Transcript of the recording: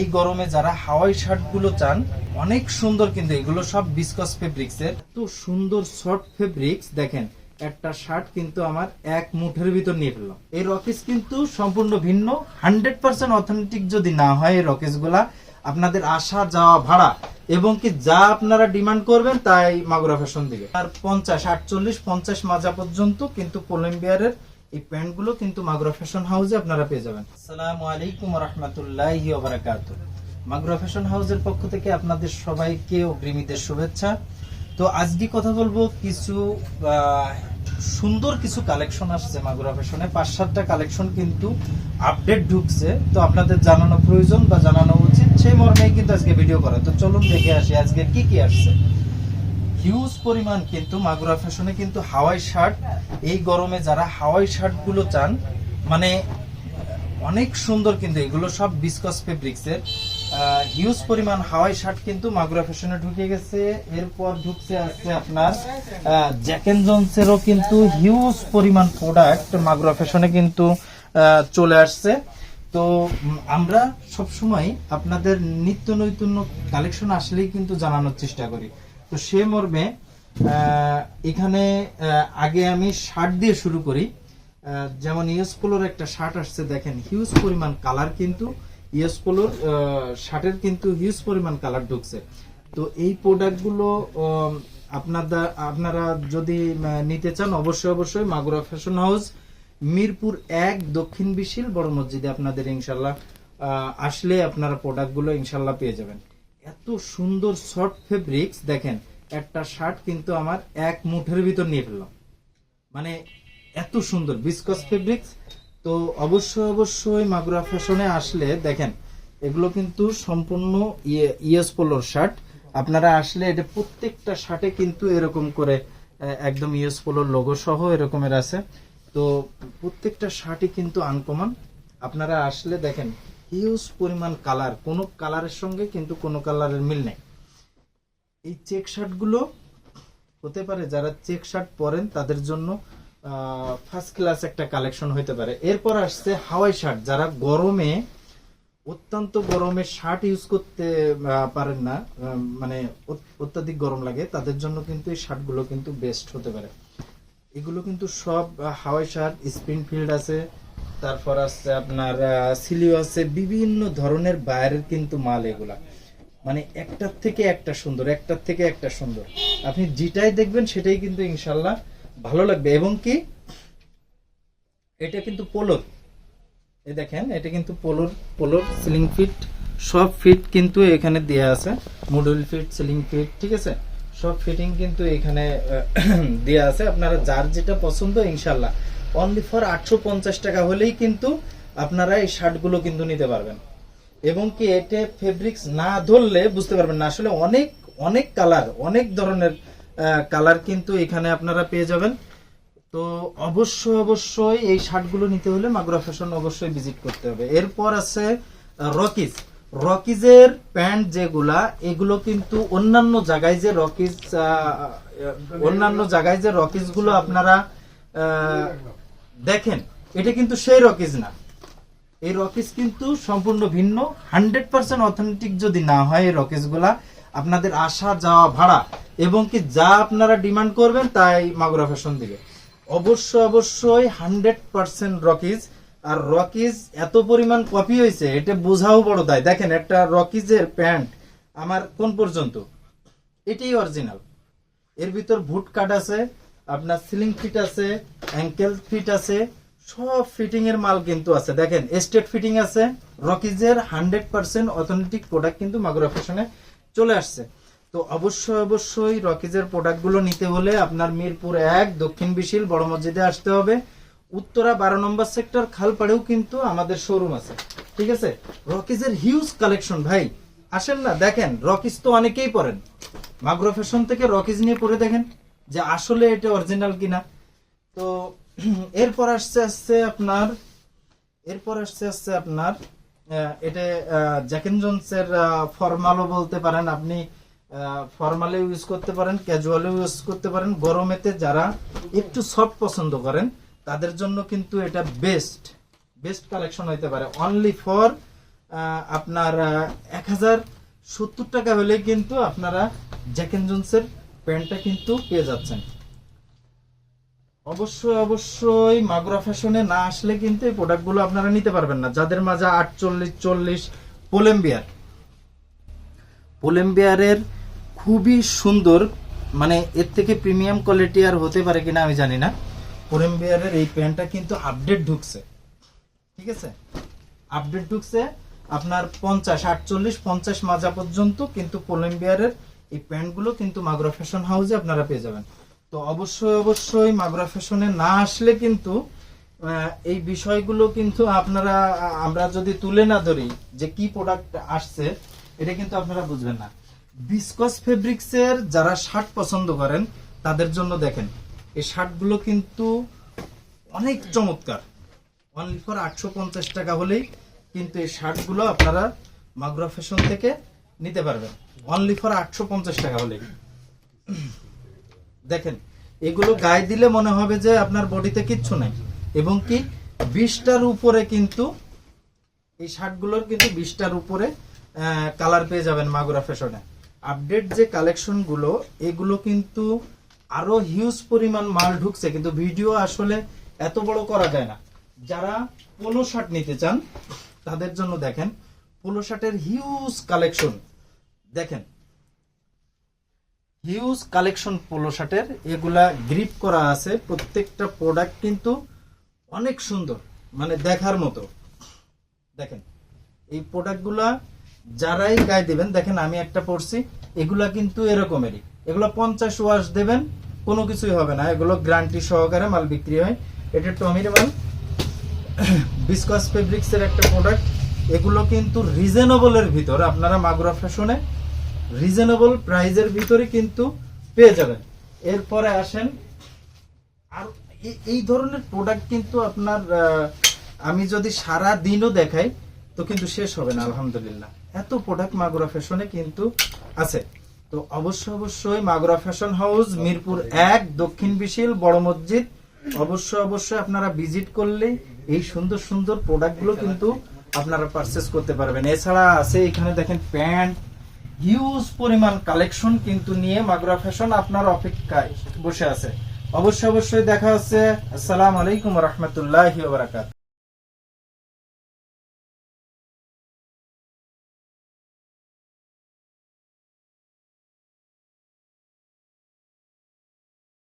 এই গরমে যারা হাওয়াই শার্টগুলো চান, অনেক সুন্দর কিন্তু এগুলো সব বিসকস ফেব্রিক্স এর। তো সুন্দর সফট ফেব্রিক্স দেখেন, একটা শার্ট কিন্তু আমার এক মুঠের ভিতর নিয়ে ফেললাম। এই রকেস কিন্তু সম্পূর্ণ ভিন্ন হান্ড্রেড পার্সেন্ট অথেন্টিক যদি না হয় এই রকেসগুলা আপনাদের আসা যাওয়া ভাড়া, এবং কি যা আপনারা ডিমান্ড করবেন তাই মাগুরা ফ্যাশন দিবে। আর পঞ্চাশ, আটচল্লিশ, পঞ্চাশ মাজা পর্যন্ত কিন্তু কলম্বিয়ারের এই প্যান্টগুলো কিন্তু মাগুরা ফ্যাশন হাউসে আপনারা পেয়ে যাবেন। আসসালামু আলাইকুম রহমতুল্লাহি ওবারাকাত মাগুরা ফ্যাশন হাউসের পক্ষ থেকে আপনাদের সবাইকে অগ্রিমীদের শুভেচ্ছা। তো আজকে কথা বলব কিছু সুন্দর কিছু কালেকশন আসছে মাগুরা ফ্যাশনে। পাঁচ সাতটা কালেকশন কিন্তু আপডেট ঢুকছে। তো আপনাদের জানানো প্রয়োজন বা জানানো উচিত, সেই মর্মেই কিন্তু আজকে ভিডিও করা। তো চলুন দেখে আসি আজকে কি কি আসছে। হিউজ পরিমাণ কিন্তু মাগুরা ফ্যাশনে কিন্তু হাওয়াই শার্ট এই গরমে যারা হাওয়াই শার্টগুলো চান মানে অনেক সুন্দর কিন্তু এগুলো সব বিসকস ফেব্রিক্স এর। হিউজ পরিমাণ হাওয়াই শার্ট কিন্তু মাগুরা ফ্যাশনে ঢুকে গেছে। এরপর ঢুকছে আছে আপনার জ্যাকেন জনসেরও কিন্তু হিউজ পরিমাণ প্রোডাক্ট মাগুরা ফ্যাশনে কিন্তু চলে আসছে। তো আমরা সব সময় আপনাদের নিত্য নৈতন্য কালেকশন আসলেই কিন্তু জানানোর চেষ্টা করি। তো সে মর্মে এখানে আগে আমি শার্ট দিয়ে শুরু করি। যেমন ইয়েস পোলোর একটা শার্ট আসছে, দেখেন, হিউজ পরিমাণ কালার কিন্তু, ইয়েস পোলোর শার্টের কিন্তু হিউজ পরিমাণ কালার ঢুকছে। তো এই প্রোডাক্টগুলো আপনাদের আপনারা যদি নিতে চান, অবশ্যই অবশ্যই মাগুরা ফ্যাশন হাউস, মিরপুর এক, দক্ষিণ বিশিল বড় মসজিদে আপনাদের ইনশাল্লাহ আসলে আপনারা প্রোডাক্টগুলো ইনশাল্লাহ পেয়ে যাবেন। এত সুন্দর শর্ট ফেব্রিক্স দেখেন, একটা শার্ট কিন্তু আমার এক মুঠের ভিতর নিয়ে ফেললাম। মানে এত সুন্দর বিসকস ফেব্রিক্স তো অবশ্যই অবশ্যই মাগুরা ফ্যাশনে আসলে, দেখেন, এগুলো কিন্তু সম্পূর্ণ ইয়ে- ইয়েস পোলোর শার্ট আপনারা আসলে এটা প্রত্যেকটা শার্টে কিন্তু এরকম করে একদম ইয়েস পোলোর লোগো সহ এরকমের আছে। তো প্রত্যেকটা শার্টই কিন্তু আনকমন আপনারা আসলে দেখেন হিউজ পরিমাণ কালার কোনো কালারের সঙ্গে কিন্তু কোনো কালারের মিল নেই। এই চেক শার্টগুলো হতে পারে যারা চেক শার্ট পরেন, তাদের জন্য ফার্স্ট ক্লাস একটা কালেকশন হতে পারে। এরপর আসছে হাওয়াই শার্ট যারা গরমে, অত্যন্ত গরমে শার্ট ইউজ করতে পারেন না মানে অত্যাধিক গরম লাগে, তাদের জন্য কিন্তু এই শার্টগুলো কিন্তু বেস্ট হতে পারে। এগুলো কিন্তু সব হাওয়াই শার্ট স্প্রিং ফিল্ড আছে তারপর আছে আপনার সিলিও আছে, বিভিন্ন ধরনের বাইরের কিন্তু মাল এগুলা। মানে একটার থেকে একটা সুন্দর, একটার থেকে একটা সুন্দর। আপনি যেটাই দেখবেন সেটাই কিন্তু ইনশাল্লাহ ভালো লাগবে। এবং কি, এটা কিন্তু পোলোর। এই দেখেন, এটা কিন্তু পোলোর পোলোর সিলিং ফিট, সব ফিট কিন্তু এখানে দেয়া আছে। মডুল ফিট, সিলিং ফিট, ঠিক আছে? সব ফিটিং কিন্তু এখানে দেয়া আছে। আপনারা যার যেটা পছন্দ ইনশাল্লাহ। অনলি ফর আটশো পঞ্চাশ টাকা হলেই কিন্তু আপনারা এই শার্টগুলো কিন্তু নিতে পারবেন। এবং কি এতে ফেব্রিক্স না ধরলে বুঝতে পারবেন না। আসলে অনেক অনেক কালার অনেক ধরনের কালার কিন্তু এখানে আপনারা পেয়ে যাবেন। তো অবশ্যই অবশ্যই এই শার্টগুলো নিতে হলে মাগুরা ফ্যাশন অবশ্যই ভিজিট করতে হবে। এরপর আছে রকিজ রকিজের প্যান্ট যেগুলা, এগুলো কিন্তু অন্যান্য জায়গায় যে রকিজ অন্যান্য জায়গায় যে রকিজগুলো আপনারা দেখেন, এটা কিন্তু সেই রকিজ না। এই রকিজ কিন্তু সম্পূর্ণ ভিন্ন। হান্ড্রেড পার্সেন্ট অথেন্টিক যদি না হয়, এই রকেসগুলা আপনাদের আসা, যাওয়া, ভাড়া এবং কি যা আপনারা ডিমান্ড করবেন তাই মাগুরা ফ্যাশন দিবে। অবশ্য, অবশ্যই হান্ড্রেড পার্সেন্ট রকিজ আর রকিজ এত পরিমাণ কপি হয়েছে, এটা বোঝাও বড় দায়। দেখেন, একটা রকিজের প্যান্ট আমার কোন পর্যন্ত? এটাই অরিজিনাল এর ভিতর ভুট কাট আছে আপনার সিলিং ফিট আছে অ্যাঙ্কেল ফিট আছে, সব ফিটিং এর মাল কিন্তু আছে। দেখেন স্টেট ফিটিং আছে রকিজের হান্ড্রেড পার্সেন্ট অথেন্টিক প্রোডাক্ট কিন্তু মাগুরা ফ্যাশনে চলে আসছে। তো অবশ্যই অবশ্যই রকিজের প্রোডাক্টগুলো নিতে হলে আপনার মিরপুর এক, দক্ষিণ বিশিল, বড় মসজিদে আসতে হবে। উত্তরা বারো নম্বর সেক্টর খালপাড়েও কিন্তু আমাদের শোরুম আছে। ঠিক আছে? রকিজের হিউজ কালেকশন ভাই। আসেন না, দেখেন রকিজ তো অনেকেই পরেন। মাগ্রো ফ্যাশন থেকে রকিজ নিয়ে পরে দেখেন। যে আসলে এটা অরিজিনাল কিনা। তো, এরপর আসছে আসছে আপনার, এরপর আসছে আসছে আপনার এটা জ্যাকেন জোনসের ফর্মালও বলতে পারেন আপনি ফর্মালে ইউজ করতে পারেন ক্যাজুয়ালও ইউজ করতে পারেন। গরমেতে যারা একটু সফট পছন্দ করেন, তাদের জন্য কিন্তু এটা বেস্ট বেস্ট কালেকশন হইতে পারে। অনলি ফর আপনার এক হাজার সত্তর টাকা হলে কিন্তু আপনারা জ্যাকেন জোন্সের প্যান্টটা কিন্তু পেয়ে যাচ্ছেন। অবশ্যই অবশ্যই মাগুরা ফ্যাশনে না আসলে কিন্তু এই প্রোডাক্টগুলো আপনারা নিতে পারবেন না। যাদের মাঝে আটচল্লিশ, চল্লিশ পোলেম্বিয়ার পোলেম্বিয়ারের খুবই সুন্দর মানে এর থেকে প্রিমিয়াম কোয়ালিটি আর হতে পারে কিনা আমি জানি না। পোলেম্বিয়ারের এই প্যান্টটা কিন্তু আপডেট ঢুকছে। ঠিক আছে? আপডেট ঢুকছে আপনার পঞ্চাশ, আটচল্লিশ, পঞ্চাশ মাজা পর্যন্ত কিন্তু কোলম্বিয়ারের এই প্যান্টগুলো কিন্তু মাগুরা ফ্যাশন হাউসে আপনারা পেয়ে যাবেন। তো অবশ্যই অবশ্যই মাগুরা ফ্যাশনে না আসলে কিন্তু এই বিষয়গুলো কিন্তু আপনারা আমরা যদি তুলে না ধরি যে কি প্রোডাক্ট আসছে, এটা কিন্তু আপনারা বুঝবেন না। বিসকস ফেব্রিক্সের যারা শার্ট পছন্দ করেন, তাদের জন্য দেখেন, এই শার্টগুলো কিন্তু অনেক চমৎকার। অনলি ফর আটশো পঞ্চাশ টাকা হলেই কিন্তু এই শার্টগুলো আপনারা মাগুরা ফ্যাশন থেকে নিতে পারবেন। অনলি ফর আটশো পঞ্চাশ টাকা হলেই দেখেন, এগুলো গায়ে দিলে মনে হবে যে আপনার বডিতে কিচ্ছু নাই। এবং কি, বিশটার উপরে কিন্তু এই শার্টগুলোর কিন্তু বিশটার উপরে কালার পেয়ে যাবেন মাগুরা ফ্যাশনে আপডেট যে কালেকশনগুলো এগুলো কিন্তু আরও হিউজ পরিমাণ মাল ঢুকছে, কিন্তু ভিডিও আসলে এত বড় করা যায় না। যারা পোলো শার্ট নিতে চান, তাদের জন্য দেখেন পোলো শার্টের হিউজ কালেকশন দেখেন হিউজ কালেকশন পোলো শার্টের এগুলা গ্রিপ করা আছে, প্রত্যেকটা প্রোডাক্ট কিন্তু অনেক সুন্দর মানে দেখার মতো। দেখেন, এই প্রোডাক্টগুলা যারাই গায়ে দিবেন, দেখেন আমি একটা পড়ছি এগুলা কিন্তু এরকমেরই। এগুলো পঞ্চাশ ওয়াশ দেবেন, কোনো কিছুই হবে না, এগুলো গ্যারান্টি সহকারে মাল বিক্রি হয়। এটা টমির মাল বিসকস ফেব্রিক্সের একটা প্রোডাক্ট এগুলো কিন্তু রিজনেবলের ভিতর, আপনারা মাগুরা ফ্যাশনে রিজনেবল প্রাইজের ভিতরে কিন্তু পেয়ে যাবেন। এরপরে আসেন, আর এই ধরনের প্রোডাক্ট কিন্তু আপনার আমি যদি সারা দিনও দেখাই, তো কিন্তু শেষ হবে না, আলহামদুলিল্লাহ। এত প্রোডাক্ট মাগুরা ফ্যাশনে কিন্তু আছে। তো অবশ্যই অবশ্যই মাগুরা ফ্যাশন হাউস, মিরপুর এক, দক্ষিণ বিশিল, বড় মসজিদ অবশ্যই অবশ্যই আপনারা ভিজিট করলে এই সুন্দর সুন্দর প্রোডাক্টগুলো কিন্তু আপনারা পারচেস করতে পারবেন। এছাড়া আছে এখানে দেখেন প্যান্ট হিউজ পরিমাণ কালেকশন কিন্তু নিয়ে মাগুরা ফ্যাশন আপনার অপেক্ষায় বসে আছে। অবশ্যই অবশ্যই দেখা হচ্ছে। আসসালাম আলাইকুম রহমতুল্লাহ